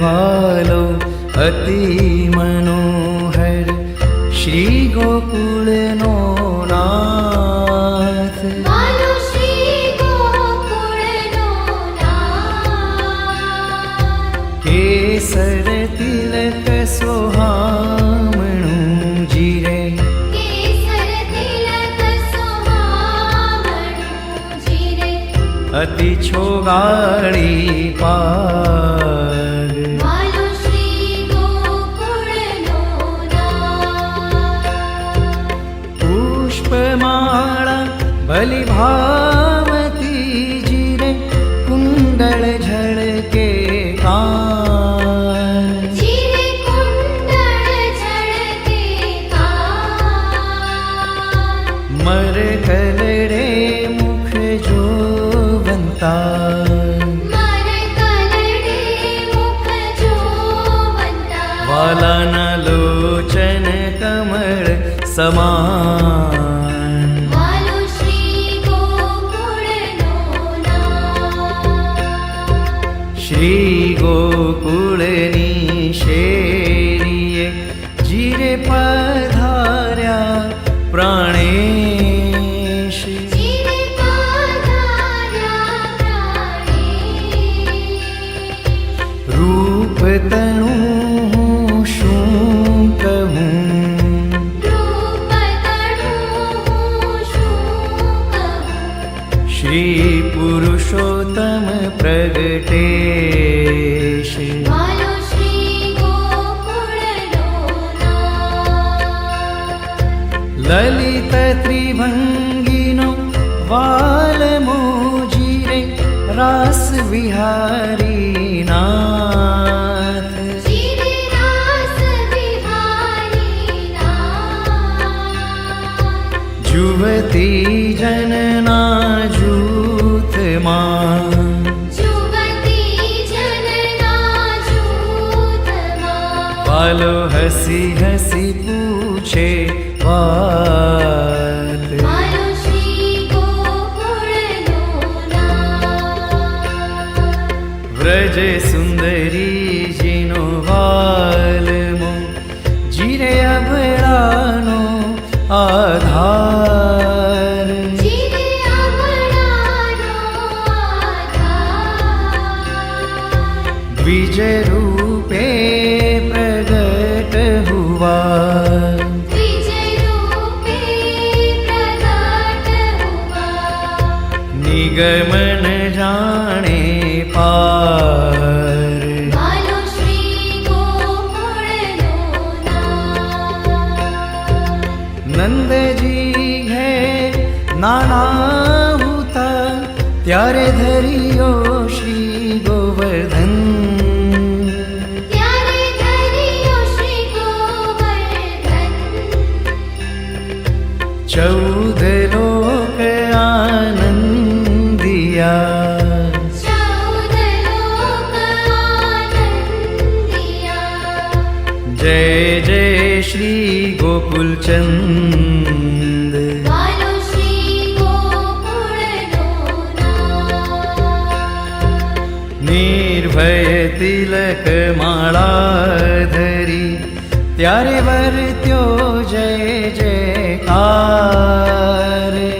વાલો અતિ મનોહર શ્રી ગોકુળનો નાથ માનો શ્રી ગોકુળનો નાથ. કેસર તિલક સોહામણું જીરે भली भा લલિત ત્રિભંગીનો વાલ નાથ જીરે રાસ વિહારી નાથ. જુવતી જનના જૂથમાં. વાલો હસી હસી પૂછે আমার ব্রজে সুন্দরী জিনো বালমো জিরে আভরানো আধার। বিজয় রূপ નિગમન જાણે પાર. નંદજી હે નાના હુતા ત્યારે ધરિયો શ્રી ગોવર્ધન. ચૌદ લોક લોક આનંદિયા. જય જય શ્રી ગોકુલચંદ. નિર્ભય તિલક માળા ધરી ત્યારે વર્ત્યો જય જયકાર ત્યારે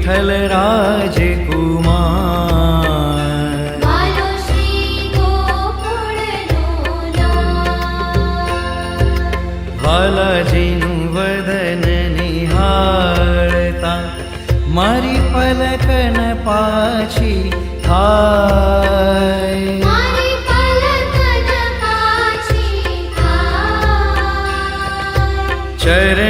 વિઠ્ઠલ રાજકુમાર. બાલાજીનું વદન નિહાળતા મારી પલકન પાછી થાય. ચરણ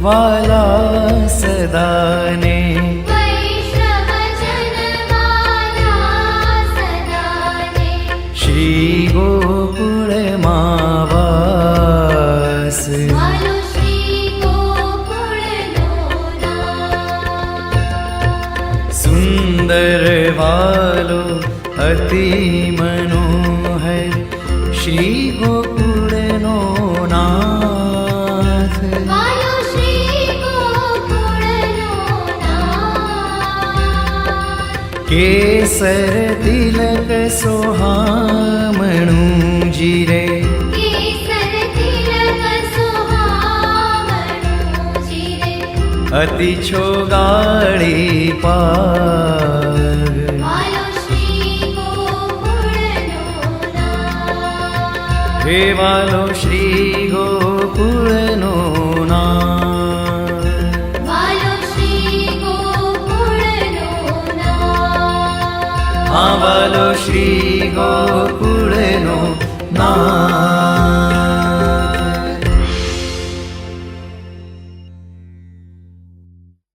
Why I केसर तिलक सोहामणु जिरे। अतिशो गाडी पारेवालो আবালো শ্রী গো